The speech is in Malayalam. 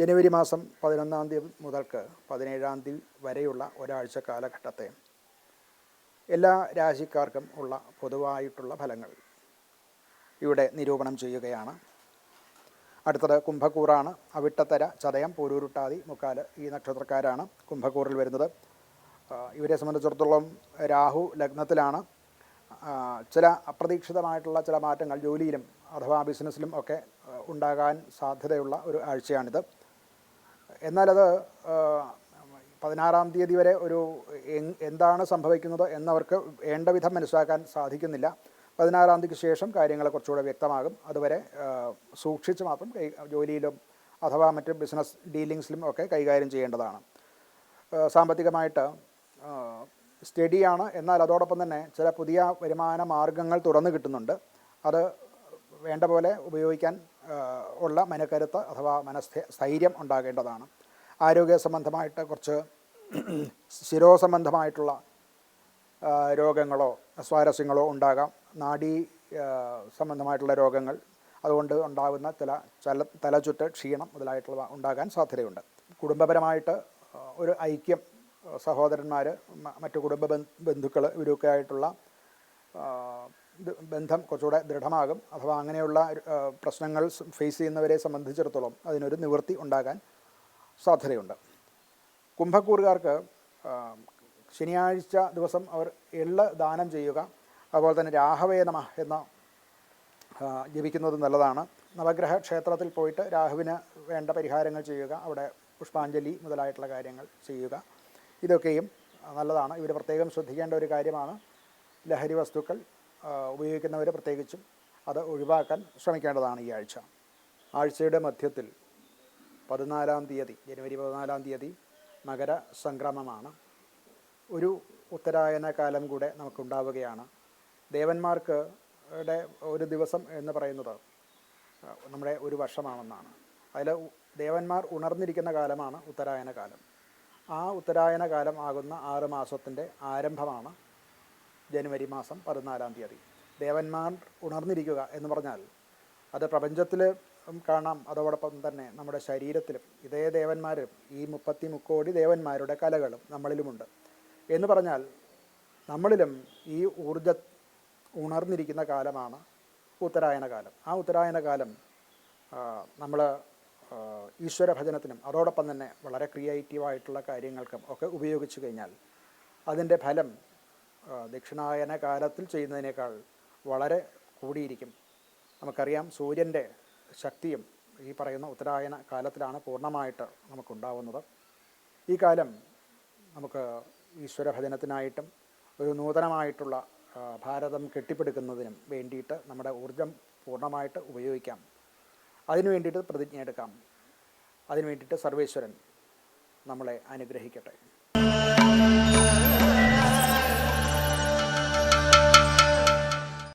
ജനുവരി മാസം പതിനൊന്നാം തീയതി മുതൽക്ക് പതിനേഴാം തീയതി വരെയുള്ള ഒരാഴ്ച കാലഘട്ടത്തെ എല്ലാ രാശിക്കാർക്കും ഉള്ള പൊതുവായിട്ടുള്ള ഫലങ്ങൾ ഇവിടെ നിരൂപണം ചെയ്യുകയാണ്. അടുത്തത് കുംഭക്കൂറാണ്. അവിട്ടത്തര ചതയം പോരൂരുട്ടാതി മുക്കാൽ ഈ നക്ഷത്രക്കാരാണ് കുംഭക്കൂറിൽ വരുന്നത്. ഇവരെ സംബന്ധിച്ചിടത്തോളം രാഹു ലഗ്നത്തിലാണ്. ചില അപ്രതീക്ഷിതമായിട്ടുള്ള ചില മാറ്റങ്ങൾ ജോലിയിലും അഥവാ ബിസിനസ്സിലും ഒക്കെ ഉണ്ടാകാൻ സാധ്യതയുള്ള ഒരു ആഴ്ചയാണിത്. എന്നാലത് പതിനാറാം തീയതി വരെ ഒരു എന്താണ് സംഭവിക്കുന്നത് എന്നവർക്ക് വേണ്ട വിധം മനസ്സിലാക്കാൻ സാധിക്കുന്നില്ല. പതിനാറാം തീയതിക്ക് ശേഷം കാര്യങ്ങൾ കുറച്ചുകൂടെ വ്യക്തമാകും. അതുവരെ സൂക്ഷിച്ച് മാത്രം ജോലിയിലും അഥവാ മറ്റ് ബിസിനസ് ഡീലിങ്സിലും ഒക്കെ കൈകാര്യം ചെയ്യേണ്ടതാണ്. സാമ്പത്തികമായിട്ട് സ്റ്റഡിയാണ്. എന്നാൽ അതോടൊപ്പം തന്നെ ചില പുതിയ വരുമാന മാർഗങ്ങൾ തുറന്നു കിട്ടുന്നുണ്ട്. അത് വേണ്ട പോലെ ഉപയോഗിക്കാൻ ഉള്ള മനക്കരുത്ത് അഥവാ മനസ്ഥ സ്ഥൈര്യം ഉണ്ടാകേണ്ടതാണ്. ആരോഗ്യ സംബന്ധമായിട്ട് കുറച്ച് ശിരോസംബന്ധമായിട്ടുള്ള സംബന്ധമായിട്ടുള്ള രോഗങ്ങളോ സ്വാരസ്യങ്ങളോ ഉണ്ടാകാം. നാഡീ സംബന്ധമായിട്ടുള്ള രോഗങ്ങൾ അതുകൊണ്ട് ഉണ്ടാകുന്ന ചില ചല തലചുറ്റ് ക്ഷീണം മുതലായിട്ടുള്ള ഉണ്ടാകാൻ സാധ്യതയുണ്ട്. കുടുംബപരമായിട്ട് ഒരു ഐക്യം സഹോദരന്മാർ മറ്റു കുടുംബ ബന്ധുക്കൾ ഇവരൊക്കെ ആയിട്ടുള്ള ബന്ധം കുറച്ചുകൂടെ ദൃഢമാകും. അഥവാ അങ്ങനെയുള്ള പ്രശ്നങ്ങൾ ഫേസ് ചെയ്യുന്നവരെ സംബന്ധിച്ചിടത്തോളം അതിനൊരു നിവൃത്തി ഉണ്ടാകാൻ സാധ്യതയുണ്ട്. കുംഭക്കൂറുകാർക്ക് ശനിയാഴ്ച ദിവസം അവർ എള്ള് ദാനം ചെയ്യുക അതുപോലെ തന്നെ രാഹവേ നമ എന്ന ജപിക്കുന്നത് നല്ലതാണ്. നവഗ്രഹ ക്ഷേത്രത്തിൽ പോയിട്ട് രാഹുവിന് വേണ്ട പരിഹാരങ്ങൾ ചെയ്യുക അവിടെ പുഷ്പാഞ്ജലി മുതലായിട്ടുള്ള കാര്യങ്ങൾ ചെയ്യുക ഇതൊക്കെയും നല്ലതാണ്. ഇവർ പ്രത്യേകം ശ്രദ്ധിക്കേണ്ട ഒരു കാര്യമാണ് ലഹരി വസ്തുക്കൾ. ഉപയോഗിക്കുന്നവർ പ്രത്യേകിച്ചും അത് ഒഴിവാക്കാൻ ശ്രമിക്കേണ്ടതാണ് ഈ ആഴ്ച. ആഴ്ചയുടെ മധ്യത്തിൽ പതിനാലാം തീയതി ജനുവരി പതിനാലാം തീയതി മകര സംക്രമമാണ്. ഒരു ഉത്തരായന കാലം കൂടെ നമുക്കുണ്ടാവുകയാണ്. ദേവന്മാർക്ക് ഒരു ദിവസം എന്ന് പറയുന്നത് നമ്മുടെ ഒരു വർഷമാണെന്നാണ്. അതിൽ ദേവന്മാർ ഉണർന്നിരിക്കുന്ന കാലമാണ് ഉത്തരായന കാലം. ആ ഉത്തരായന കാലം ആകുന്ന ആറ് മാസത്തിന്റെ ആരംഭമാണ് ജനുവരി മാസം പതിനാലാം തീയതി. ദേവന്മാർ ഉണർന്നിരിക്കുക എന്ന് പറഞ്ഞാൽ അത് പ്രപഞ്ചത്തിൽ കാണാം. അതോടൊപ്പം തന്നെ നമ്മുടെ ശരീരത്തിലും ഇതേ ദേവന്മാരും ഈ മുപ്പത്തി മുക്കോടി ദേവന്മാരുടെ കലകളും നമ്മളിലുമുണ്ട്. എന്ന് പറഞ്ഞാൽ നമ്മളിലും ഈ ഊർജ ഉണർന്നിരിക്കുന്ന കാലമാണ് ഉത്തരായന കാലം. ആ ഉത്തരായന കാലം നമ്മൾ ഈശ്വര ഭജനത്തിനും അതോടൊപ്പം തന്നെ വളരെ ക്രിയേറ്റീവായിട്ടുള്ള കാര്യങ്ങൾക്കും ഒക്കെ ഉപയോഗിച്ചു കഴിഞ്ഞാൽ അതിന്റെ ഫലം ദക്ഷിണായന കാലത്തിൽ ചെയ്യുന്നതിനേക്കാൾ വളരെ കൂടിയിരിക്കും. നമുക്കറിയാം സൂര്യന്റെ ശക്തിയും ഈ പറയുന്ന ഉത്തരായന കാലത്തിലാണ് പൂർണമായിട്ട് നമുക്കുണ്ടാവുന്നത്. ഈ കാലം നമുക്ക് ഈശ്വര ഭജനത്തിനായിട്ടും ഒരു നൂതനമായിട്ടുള്ള ഭാരതം കെട്ടിപ്പടുക്കുന്നതിനും വേണ്ടിയിട്ട് നമ്മുടെ ഊർജം പൂർണമായിട്ട് ഉപയോഗിക്കാം. അതിനു വേണ്ടിയിട്ട് പ്രതിജ്ഞ എടുക്കാം. അതിനു വേണ്ടിയിട്ട് സർവേശ്വരൻ നമ്മളെ അനുഗ്രഹിക്കട്ടെ.